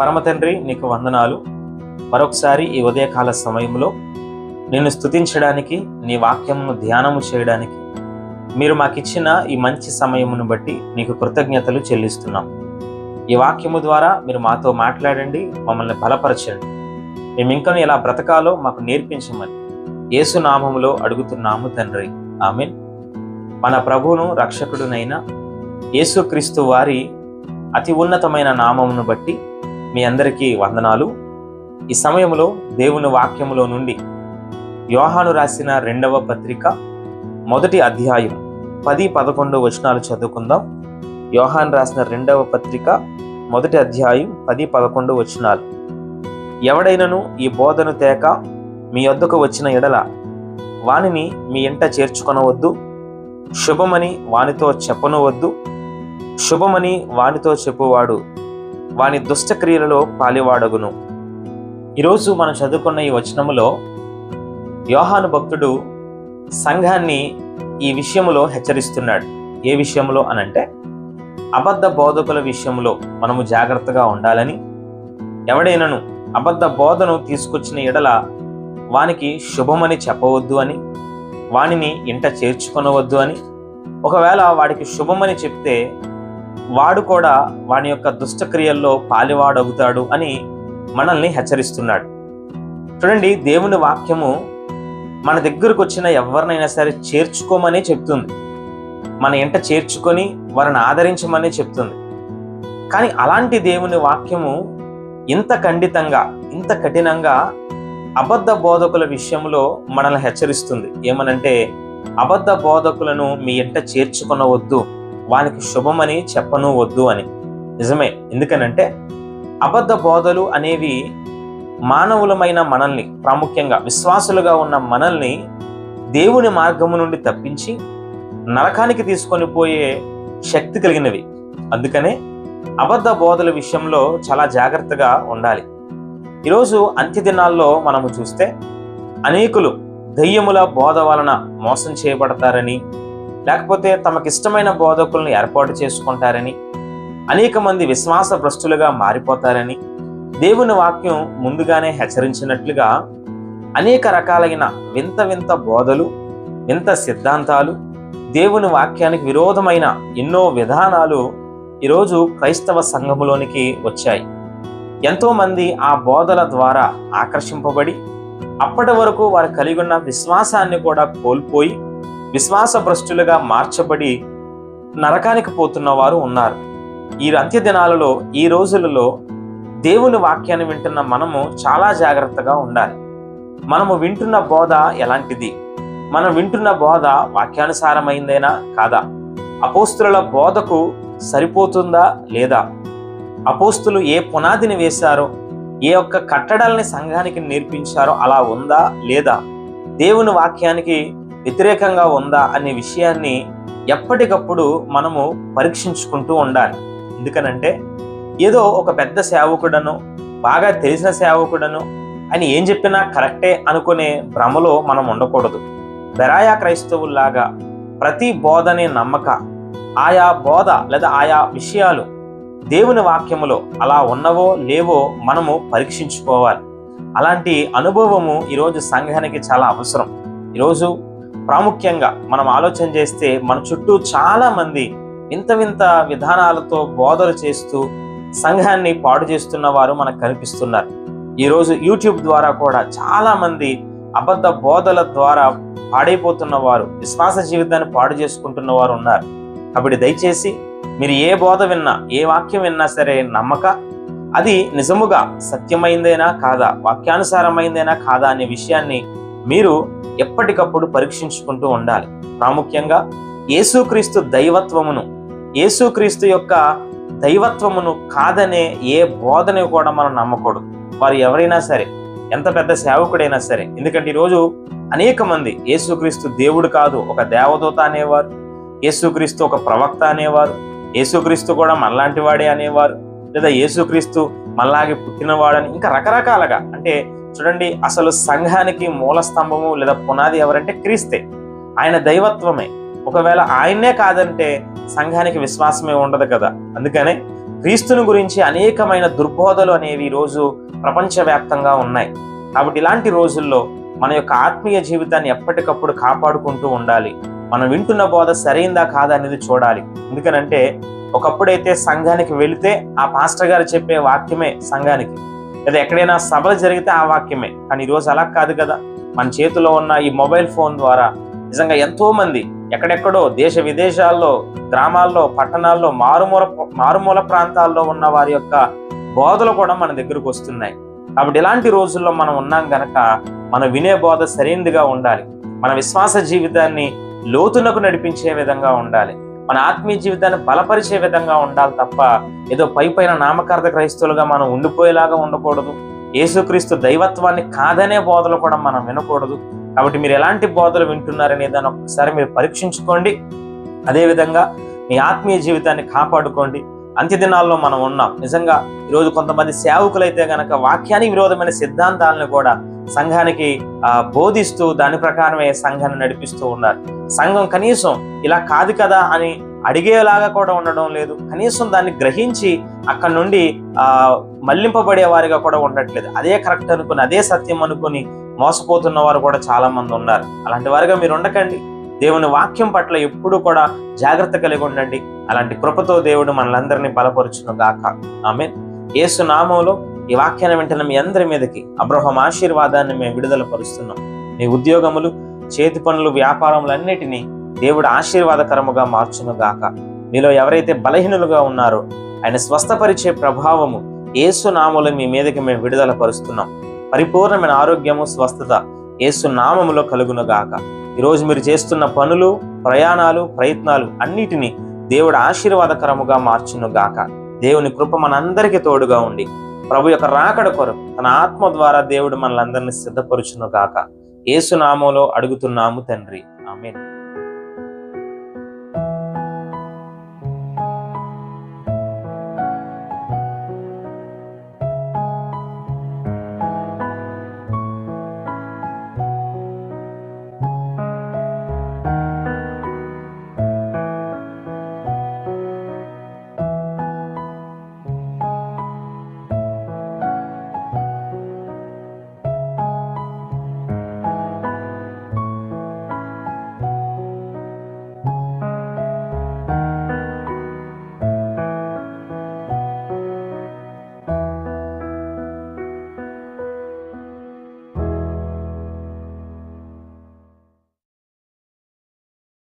పరమ తండ్రి నీకు వందనాలు. మరొకసారి ఈ ఉదయకాల సమయంలో నిన్ను స్తుతించడానికి నీ వాక్యమును ధ్యానము చేయడానికి మీరు మాకిచ్చిన ఈ మంచి సమయమును బట్టి నీకు కృతజ్ఞతలు చెల్లిస్తున్నాం. ఈ వాక్యము ద్వారా మీరు మాతో మాట్లాడండి మమ్మల్ని బలపరచండి. మేము ఇంకా ఎలా బ్రతకాలో మాకు నేర్పించమని యేసు నామములో అడుగుతున్నాము తండ్రి. ఆమెన్. మన ప్రభువును రక్షకుడునైన యేసుక్రీస్తు వారి అతి ఉన్నతమైన నామమును బట్టి మీ అందరికీ వందనాలు. ఈ సమయంలో దేవుని వాక్యములో నుండి యోహాను రాసిన రెండవ పత్రిక మొదటి అధ్యాయం పది పదకొండు వచనాలు చదువుకుందాం. యోహాన్ రాసిన రెండవ పత్రిక మొదటి అధ్యాయం పది పదకొండు వచనాలు. ఎవడైనను ఈ బోధను తేక మీ వద్దకు వచ్చిన ఎడల వానిని మీ ఇంట చేర్చుకొనవద్దు. శుభమని వానితో చెప్పనవద్దు. శుభమని వానితో చెప్పువాడు వాని దుష్టక్రియలలో పాలివాడగును. ఈరోజు మనం చదువుకున్న ఈ వచనములో యోహాను భక్తుడు సంఘాన్ని ఈ విషయంలో హెచ్చరిస్తున్నాడు. ఏ విషయంలో అనంటే అబద్ధ బోధకుల విషయంలో మనము జాగ్రత్తగా ఉండాలని ఎవడైనను అబద్ధ బోధను తీసుకొచ్చిన ఎడల వానికి శుభమని చెప్పవద్దు అని వానిని ఇంట చేర్చుకొనవద్దు అని ఒకవేళ వాడికి శుభమని చెప్తే వాడు కూడా వాని యొక్క దుష్టక్రియల్లో పాలివాడవుతాడు అని మనల్ని హెచ్చరిస్తున్నాడు. చూడండి దేవుని వాక్యము మన దగ్గరకు వచ్చిన ఎవరినైనా సరే చేర్చుకోమని చెప్తుంది. మన ఇంట చేర్చుకొని వారిని ఆదరించమని చెప్తుంది. కానీ అలాంటి దేవుని వాక్యము ఇంత ఖండితంగా ఇంత కఠినంగా అబద్ధ బోధకుల విషయంలో మనల్ని హెచ్చరిస్తుంది. ఏమనంటే అబద్ధ బోధకులను మీ ఇంట చేర్చుకొనవద్దు. వానికి శుభమని చెప్పను వద్దు అని. నిజమే. ఎందుకనంటే అబద్ధ బోధలు అనేవి మానవులమైన మనల్ని ప్రాముఖ్యంగా విశ్వాసులుగా ఉన్న మనల్ని దేవుని మార్గము నుండి తప్పించి నరకానికి తీసుకొని పోయే శక్తి కలిగినవి. అందుకనే అబద్ధ బోధల విషయంలో చాలా జాగ్రత్తగా ఉండాలి. ఈరోజు అంత్యదినాల్లో మనము చూస్తే అనేకులు దయ్యముల బోధ వలన మోసం చేయబడతారని లేకపోతే తమకిష్టమైన బోధకులను ఏర్పాటు చేసుకుంటారని అనేక మంది విశ్వాస భ్రష్టులుగా మారిపోతారని దేవుని వాక్యం ముందుగానే హెచ్చరించినట్లుగా అనేక రకాలైన వింత వింత బోధలు వింత సిద్ధాంతాలు దేవుని వాక్యానికి విరోధమైన ఎన్నో విధానాలు ఈరోజు క్రైస్తవ సంఘములోనికి వచ్చాయి. ఎంతోమంది ఆ బోధల ద్వారా ఆకర్షింపబడి అప్పటి వరకు వారు కలిగి ఉన్న విశ్వాసాన్ని కూడా కోల్పోయి విశ్వాస భ్రష్టులుగా మార్చబడి నరకానికి పోతున్న వారు ఉన్నారు. ఈ అంత్య దినాలలో ఈ రోజులలో దేవుని వాక్యాన్ని వింటున్న మనము చాలా జాగ్రత్తగా ఉండాలి. మనము వింటున్న బోధ ఎలాంటిది? మనం వింటున్న బోధ వాక్యానుసారమైందేనా కాదా? అపోస్తుల బోధకు సరిపోతుందా లేదా? అపోస్తులు ఏ పునాదిని వేశారో ఏ ఒక్క కట్టడాలని సంఘానికి నేర్పించారో అలా ఉందా లేదా? దేవుని వాక్యానికి వ్యతిరేకంగా ఉందా అనే విషయాన్ని ఎప్పటికప్పుడు మనము పరీక్షించుకుంటూ ఉండాలి. ఎందుకనంటే ఏదో ఒక పెద్ద సేవకుడను బాగా తెలిసిన సేవకుడను అని ఏం చెప్పినా కరెక్టే అనుకునే భ్రమలో మనం ఉండకూడదు. బెరాయా క్రైస్తవుల్లాగా ప్రతి బోధనే నమ్మక ఆయా బోధ లేదా ఆయా విషయాలు దేవుని వాక్యములో అలా ఉన్నవో లేవో మనము పరీక్షించుకోవాలి. అలాంటి అనుభవము ఈరోజు సంఘానికి చాలా అవసరం. ఈరోజు ప్రాముఖ్యంగా మనం ఆలోచన చేస్తే మన చుట్టూ చాలా మంది వింత వింత విధానాలతో బోధలు చేస్తూ సంఘాన్ని పాడు చేస్తున్న వారు మనకు కనిపిస్తున్నారు. ఈరోజు యూట్యూబ్ ద్వారా కూడా చాలా మంది అబద్ధ బోధల ద్వారా పాడైపోతున్న వారు విశ్వాస జీవితాన్ని పాడు చేసుకుంటున్న వారు ఉన్నారు. కాబట్టి దయచేసి మీరు ఏ బోధ విన్నా ఏ వాక్యం విన్నా సరే నమ్మక అది నిజముగా సత్యమైందేనా కాదా వాక్యానుసారమైందేనా కాదా అనే విషయాన్ని మీరు ఎప్పటికప్పుడు పరీక్షించుకుంటూ ఉండాలి. ప్రాముఖ్యంగా యేసుక్రీస్తు దైవత్వమును యేసుక్రీస్తు యొక్క దైవత్వమును కాదనే ఏ బోధని కూడా మనం నమ్మకూడదు. వారు ఎవరైనా సరే ఎంత పెద్ద సేవకుడైనా సరే ఎందుకంటే ఈరోజు అనేక మంది యేసుక్రీస్తు దేవుడు కాదు ఒక దేవదూత అనేవారు యేసుక్రీస్తు ఒక ప్రవక్త అనేవారు యేసుక్రీస్తు కూడా మనలాంటి వాడే అనేవారు లేదా యేసుక్రీస్తు మళ్ళాగే పుట్టినవాడని ఇంకా రకరకాలుగా అంటే చూడండి అసలు సంఘానికి మూల స్తంభము లేదా పునాది ఎవరంటే క్రీస్తే. ఆయన దైవత్వమే. ఒకవేళ ఆయన్నే కాదంటే సంఘానికి విశ్వాసమే ఉండదు కదా. అందుకనే క్రీస్తుని గురించి అనేకమైన దుర్బోధలు అనేవి ఈరోజు ప్రపంచవ్యాప్తంగా ఉన్నాయి. కాబట్టి ఇలాంటి రోజుల్లో మన యొక్క ఆత్మీయ జీవితాన్ని ఎప్పటికప్పుడు కాపాడుకుంటూ ఉండాలి. మనం వింటున్న బోధ సరైందా కాదా అనేది చూడాలి. ఎందుకనంటే ఒకప్పుడైతే సంఘానికి వెళితే ఆ పాస్టర్ గారు చెప్పే వాక్యమే సంఘానికి. లేదా ఎక్కడైనా సభలు జరిగితే ఆ వాక్యమే. కానీ ఈరోజు అలా కాదు కదా. మన చేతిలో ఉన్న ఈ మొబైల్ ఫోన్ ద్వారా నిజంగా ఎంతో మంది ఎక్కడెక్కడో దేశ విదేశాల్లో గ్రామాల్లో పట్టణాల్లో మారుమూల మారుమూల ప్రాంతాల్లో ఉన్న వారి యొక్క బోధలు కూడా మన దగ్గరకు వస్తున్నాయి. కాబట్టి ఇలాంటి రోజుల్లో మనం ఉన్నాం గనక మనం వినే బోధ సరైనదిగా ఉండాలి. మన విశ్వాస జీవితాన్ని లోతునకు నడిపించే విధంగా ఉండాలి. మన ఆత్మీయ జీవితాన్ని బలపరిచే విధంగా ఉండాలి తప్ప ఏదో పై పైన నామకార్థ క్రైస్తవులుగా మనం ఉండిపోయేలాగా ఉండకూడదు. యేసుక్రీస్తు దైవత్వాన్ని కాదనే బోధలు కూడా మనం వినకూడదు. కాబట్టి మీరు ఎలాంటి బోధలు వింటున్నారనే దాన్ని ఒకసారి మీరు పరీక్షించుకోండి. అదేవిధంగా మీ ఆత్మీయ జీవితాన్ని కాపాడుకోండి. అంత్య దినాల్లో మనం ఉన్నాం. నిజంగా ఈరోజు కొంతమంది సేవకులైతే గనక వాక్యానికి విరోధమైన సిద్ధాంతాలను కూడా సంఘానికి బోధిస్తూ దాని ప్రకారమే సంఘాన్ని నడిపిస్తూ ఉన్నారు. సంఘం కనీసం ఇలా కాదు కదా అని అడిగేలాగా కూడా ఉండడం లేదు. కనీసం దాన్ని గ్రహించి అక్కడ నుండి ఆ మళ్ళింపబడే వారిగా కూడా ఉండట్లేదు. అదే కరెక్ట్ అనుకుని అదే సత్యం అనుకుని మోసపోతున్న వారు కూడా చాలా మంది ఉన్నారు. అలాంటి వారిగా మీరు ఉండకండి. దేవుని వాక్యం పట్ల ఎప్పుడూ కూడా జాగ్రత్త కలిగి ఉండండి. అలాంటి కృపతో దేవుడు మనలందరినీ బలపరుచును గాక. ఆమె యేసు నామంలో ఈ వాక్యాన్ని వెంటనే మీ అందరి మీదకి అబ్రహం ఆశీర్వాదాన్ని మేము విడుదల పరుస్తున్నాం. మీ ఉద్యోగములు చేతి పనులు వ్యాపారములన్నిటినీ దేవుడు ఆశీర్వాదకరముగా మార్చును గాక. మీలో ఎవరైతే బలహీనులుగా ఉన్నారో ఆయన స్వస్థపరిచే ప్రభావము యేసు మీ మీదకి మేము విడుదల పరుస్తున్నాం. పరిపూర్ణమైన ఆరోగ్యము స్వస్థత యేసు నామములో కలుగును గాక. ఈరోజు మీరు చేస్తున్న పనులు ప్రయాణాలు ప్రయత్నాలు అన్నిటినీ దేవుడు ఆశీర్వాదకరముగా మార్చును గాక. దేవుని కృప మనందరికీ తోడుగా ఉండి ప్రభు యొక్క రాకడ కొరకు తన ఆత్మ ద్వారా దేవుడు మనలందరినీ సిద్ధపరుచును గాక. ఏసునామంలో అడుగుతున్నాము తండ్రి. ఆమెను.